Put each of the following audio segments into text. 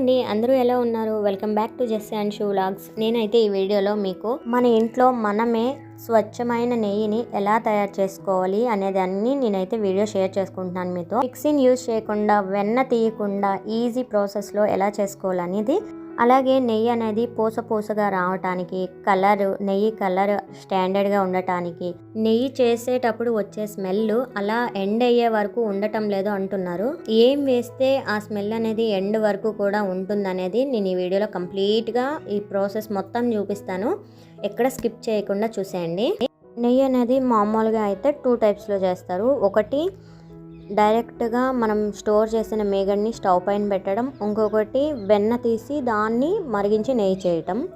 అండి అందరూ ఎలా ఉన్నారు? Welcome back to Jess and Shoo vlogs నేనైతే ఈ వీడియోలో మీకు మన ఇంట్లో మనమే స్వచ్ఛమైన నెయ్యిని ఎలా తయారు చేసుకోవాలి అనేదాన్ని నేనైతే వీడియో షేర్ చేసుకుంటున్నాను మీతో. మిక్సీని యూజ్ చేయకుండా వెన్న తీయకుండా ఈజీ ప్రాసెస్లో ఎలా చేసుకోవాలనేది అలాగే నెయ్యి అనేది పూస పూసగా రావటానికి కలర్ నెయ్యి కలర్ స్టాండర్డ్గా ఉండటానికి. నెయ్యి చేసేటప్పుడు వచ్చే స్మెల్ అలా ఎండ్ అయ్యే వరకు ఉండటం లేదు అంటున్నారు. ఏం వేస్తే ఆ స్మెల్ అనేది ఎండ్ వరకు కూడా ఉంటుందనేది నేను ఈ వీడియోలో కంప్లీట్గా ఈ ప్రాసెస్ మొత్తం చూపిస్తాను. ఎక్కడ స్కిప్ చేయకుండా చూసేయండి. నెయ్యి అనేది మామూలుగా అయితే టూ టైప్స్లో చేస్తారు. ఒకటి డైరెక్ట్గా మనం స్టోర్ చేసిన మేగడ్ని స్టవ్ పైన పెట్టడం ఇంకొకటి వెన్న తీసి దాన్ని మరిగించి నెయ్యి చేయటం.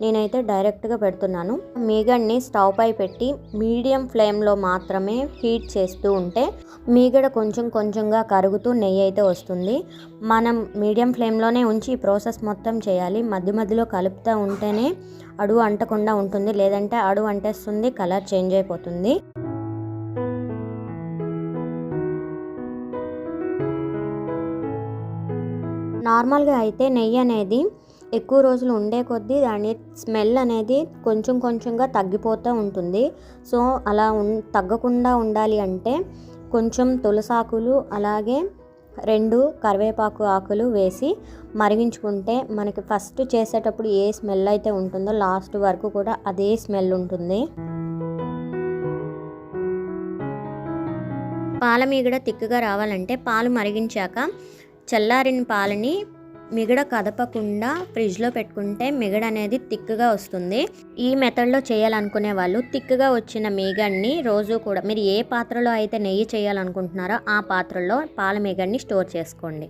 నేనైతే డైరెక్ట్గా పెడుతున్నాను. మీగడ్ని స్టవ్ పై పెట్టి మీడియం ఫ్లేమ్లో మాత్రమే హీట్ చేస్తూ ఉంటే మీగడ కొంచెం కొంచెంగా కరుగుతూ నెయ్యి అయితే వస్తుంది. మనం మీడియం ఫ్లేమ్లోనే ఉంచి ఈ ప్రాసెస్ మొత్తం చేయాలి. మధ్య మధ్యలో కలుపుతూ ఉంటేనే అడుగు అంటకుండా ఉంటుంది. లేదంటే అడుగు అంటేస్తుంది కలర్ చేంజ్ అయిపోతుంది. నార్మల్గా అయితే నెయ్యి అనేది ఎక్కువ రోజులు ఉండే కొద్దీ దాని స్మెల్ అనేది కొంచెం కొంచెంగా తగ్గిపోతూ ఉంటుంది. సో అలా ఉన్ తగ్గకుండా ఉండాలి అంటే కొంచెం తులసాకులు అలాగే రెండు కరివేపాకు ఆకులు వేసి మరిగించుకుంటే మనకి ఫస్ట్ చేసేటప్పుడు ఏ స్మెల్ అయితే ఉంటుందో లాస్ట్ వరకు కూడా అదే స్మెల్ ఉంటుంది. పాల మీగడ తిక్కుగా రావాలంటే పాలు మరిగించాక చల్లారిన పాలని మిగడ కదపకుండా ఫ్రిడ్జ్లో పెట్టుకుంటే మిగడ అనేది తిక్కుగా వస్తుంది. ఈ మెథడ్లో చేయాలనుకునే వాళ్ళు తిక్కుగా వచ్చిన మీగడ్ని రోజు కూడా మీరు ఏ పాత్రలో అయితే నెయ్యి చేయాలనుకుంటున్నారో ఆ పాత్రలో పాల మీగడ్ని స్టోర్ చేసుకోండి.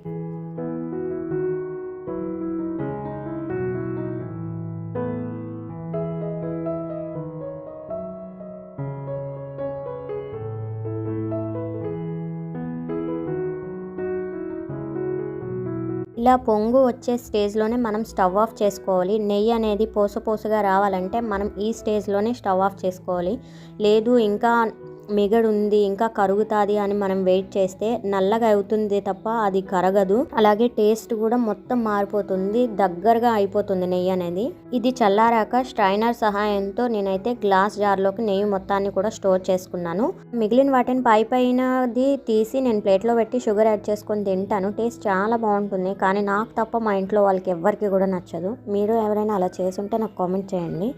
ఇలా పొంగు వచ్చే స్టేజ్లోనే మనం స్టవ్ ఆఫ్ చేసుకోవాలి. నెయ్యి అనేది పోస పోసగా రావాలంటే మనం ఈ స్టేజ్లోనే స్టవ్ ఆఫ్ చేసుకోవాలి. లేదు ఇంకా మిగడుంది ఇంకా కరుగుతుంది అని మనం వెయిట్ చేస్తే నల్లగా అవుతుంది తప్ప అది కరగదు. అలాగే టేస్ట్ కూడా మొత్తం మారిపోతుంది దగ్గరగా అయిపోతుంది నెయ్యి అనేది. ఇది చల్లారాక స్ట్రైనర్ సహాయంతో నేనైతే గ్లాస్ జార్లోకి నెయ్యి మొత్తాన్ని కూడా స్టోర్ చేసుకున్నాను. మిగిలిన వాటిని పై పైనది తీసి నేను ప్లేట్లో పెట్టి షుగర్ యాడ్ చేసుకొని తింటాను. టేస్ట్ చాలా బాగుంటుంది కానీ నాకు తప్ప మా ఇంట్లో వాళ్ళకి ఎవ్వరికి కూడా నచ్చదు. మీరు ఎవరైనా అలా చేసుంటే నాకు కామెంట్ చేయండి.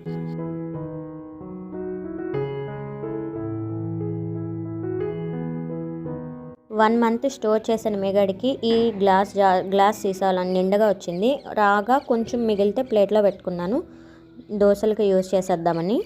వన్ మంత్ స్టోర్ చేసిన మిగడికి ఈ గ్లాస్ జా గ్లాస్ సీసాలు నిండగా వచ్చింది. రాగా కొంచెం మిగిలితే ప్లేట్లో పెట్టుకున్నాను. దోశలకు యూజ్ చేసేద్దామని.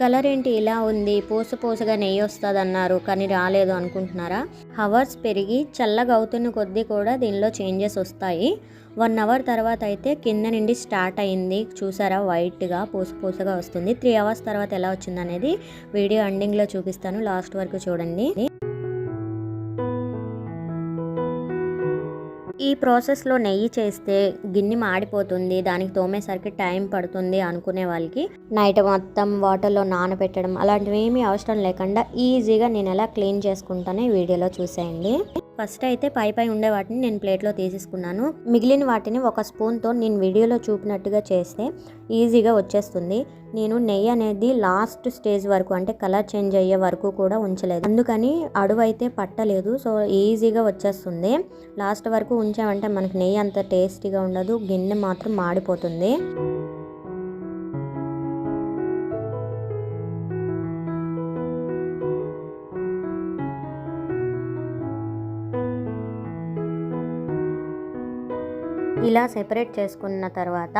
కలర్ ఏంటి ఇలా ఉంది పూస పూసగా నెయ్యి వస్తుంది అన్నారు కానీ రాలేదు అనుకుంటున్నారా? హవర్స్ పెరిగి చల్లగా అవుతున్న కొద్దీ కూడా దీనిలో చేంజెస్ వస్తాయి. వన్ అవర్ తర్వాత అయితే కింద నుండి స్టార్ట్ అయింది. చూసారా? వైట్గా పూస పూసగా వస్తుంది. త్రీ అవర్స్ తర్వాత ఎలా వచ్చింది అనేది వీడియో ఎండింగ్లో చూపిస్తాను. లాస్ట్ వరకు చూడండి. ఈ ప్రాసెస్లో నెయ్యి చేస్తే గిన్నె మాడిపోతుంది దానికి తోమేసరికి టైం పడుతుంది అనుకునే వాళ్ళకి నైట్ మొత్తం వాటర్లో నానబెట్టడం అలాంటివి ఏమీ అవసరం లేకుండా ఈజీగా నేను ఎలా క్లీన్ చేసుకుంటానో ఈ వీడియోలో చూసేయండి. ఫస్ట్ అయితే పై పై ఉండే వాటిని నేను ప్లేట్లో తీసేసుకున్నాను. మిగిలిన వాటిని ఒక స్పూన్తో నేను వీడియోలో చూపినట్టుగా చేస్తే ఈజీగా వచ్చేస్తుంది. నేను నెయ్యి అనేది లాస్ట్ స్టేజ్ వరకు అంటే కలర్ చేంజ్ అయ్యే వరకు కూడా ఉంచలేదు. అందుకని అడుగు అయితే పట్టలేదు. సో ఈజీగా వచ్చేస్తుంది. లాస్ట్ వరకు ఉంచామంటే మనకి నెయ్యి అంత టేస్టీగా ఉండదు. గిన్నె మాత్రం మాడిపోతుంది. ఇలా సెపరేట్ చేసుకున్న తర్వాత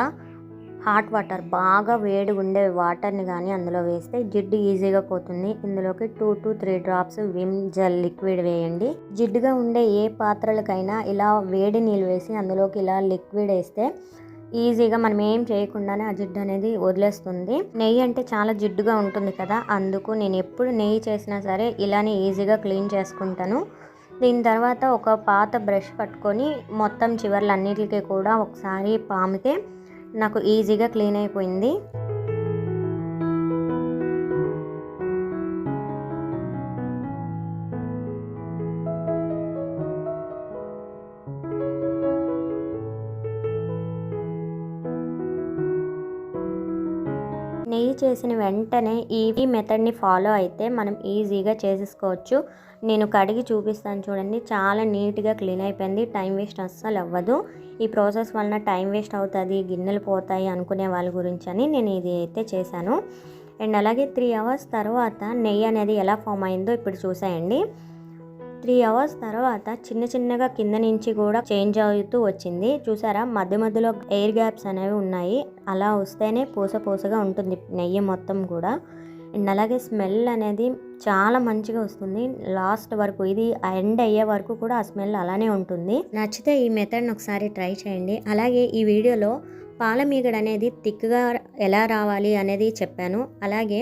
హాట్ వాటర్ బాగా వేడి ఉండే వాటర్ని కానీ అందులో వేస్తే జిడ్డు ఈజీగా పోతుంది. ఇందులోకి two to three drops Vim gel liquid వేయండి. జిడ్డుగా ఉండే ఏ పాత్రలకైనా ఇలా వేడి నీళ్ళు వేసి అందులోకి ఇలా లిక్విడ్ వేస్తే ఈజీగా మనం ఏం చేయకుండానే ఆ జిడ్డు అనేది వదిలేస్తుంది. నెయ్యి అంటే చాలా జిడ్డుగా ఉంటుంది కదా అందుకు నేను ఎప్పుడు నెయ్యి చేసినా సరే ఇలానే ఈజీగా క్లీన్ చేసుకుంటాను. దీని తర్వాత ఒక పాత బ్రష్ పట్టుకొని మొత్తం చివర్లన్నిటికీ కూడా ఒకసారి పామితే నాకు ఈజీగా క్లీన్ అయిపోయింది. నెయ్యి చేసిన వెంటనే ఈ ఈ మెథడ్ని ఫాలో అయితే మనం ఈజీగా చేసేసుకోవచ్చు. నేను కడిగి చూపిస్తాను చూడండి. చాలా నీట్గా క్లీన్ అయిపోయింది. టైం వేస్ట్ అస్సలు అవ్వదు. ఈ ప్రాసెస్ వలన టైం వేస్ట్ అవుతుంది గిన్నెలు పోతాయి అనుకునే వాళ్ళ గురించి అని నేను ఇది అయితే చేశాను. అండ్ అలాగే త్రీ అవర్స్ తర్వాత నెయ్యి అనేది ఎలా ఫామ్ అయిందో ఇప్పుడు చూసేయండి. త్రీ అవర్స్ తర్వాత చిన్న చిన్నగా కింద నుంచి కూడా చేంజ్ అవుతూ వచ్చింది. చూసారా? మధ్య మధ్యలో ఎయిర్ గ్యాప్స్ అనేవి ఉన్నాయి. అలా వస్తేనే పూస పూసగా ఉంటుంది నెయ్యి మొత్తం కూడా. అండ్ అలాగే స్మెల్ అనేది చాలా మంచిగా వస్తుంది. లాస్ట్ వరకు ఇది ఎండ్ అయ్యే వరకు కూడా ఆ స్మెల్ అలానే ఉంటుంది. నచ్చితే ఈ మెథడ్ని ఒకసారి ట్రై చేయండి. అలాగే ఈ వీడియోలో పాల మీగడ అనేది థిక్గా ఎలా రావాలి అనేది చెప్పాను. అలాగే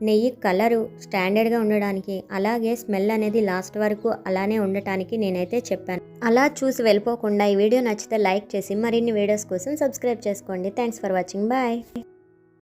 నెయ్యి కలరు స్టాండర్డ్గా ఉండడానికి అలాగే స్మెల్ అనేది లాస్ట్ వరకు అలానే ఉండటానికి నేనైతే చెప్పాను. అలా చూసి వెళ్ళిపోకుండా ఈ వీడియో నచ్చితే లైక్ చేసి మరిన్ని వీడియోస్ కోసం సబ్స్క్రైబ్ చేసుకోండి. Thanks for watching. బాయ్.